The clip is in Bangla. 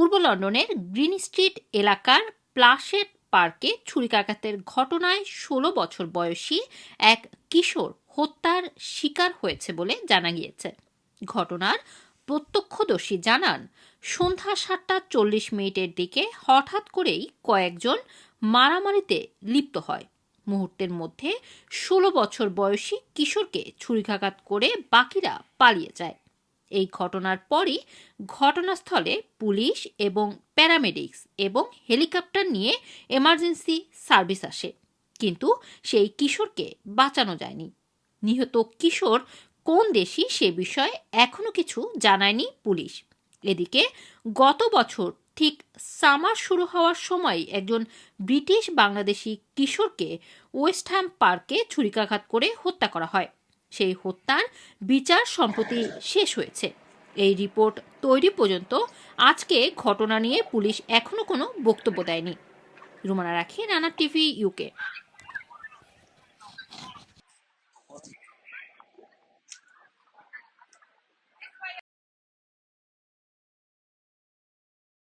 পূর্ব লন্ডনের গ্রিন স্ট্রিট এলাকার প্লাশেট পার্কে ছুরিকাঘাতের ঘটনায় ষোলো বছর বয়সী এক কিশোর হত্যার শিকার হয়েছে বলে জানা গিয়েছে। ঘটনার প্রত্যক্ষদর্শী জানান, সন্ধ্যা সাতটা চল্লিশ মিনিটের দিকে হঠাৎ করেই কয়েকজন মারামারিতে লিপ্ত হয়। মুহূর্তের মধ্যে ষোলো বছর বয়সী কিশোরকে ছুরিকাঘাত করে বাকিরা পালিয়ে যায়। এই ঘটনার পরই ঘটনাস্থলে পুলিশ এবং প্যারামেডিক্স এবং হেলিকপ্টার নিয়ে এমার্জেন্সি সার্ভিস আসে। কিন্তু সেই কিশোরকে বাঁচানো যায়নি। নিহত কিশোর কোন দেশি সে বিষয়ে এখনও কিছু জানায়নি পুলিশ। এদিকে গত বছর ঠিক সামার শুরু হওয়ার সময় একজন ব্রিটিশ বাংলাদেশি কিশোরকে ওয়েস্টহ্যাম পার্কে ছুরিকাঘাত করে হত্যা করা হয়। সেই হত্যার বিচার সম্প্রতি শেষ হয়েছে। এই রিপোর্ট তৈরি পর্যন্ত আজকে ঘটনা নিয়ে পুলিশ এখনও কোনো বক্তব্য দেয়নি। রুমানা রাখি নানা টিভি ইউকে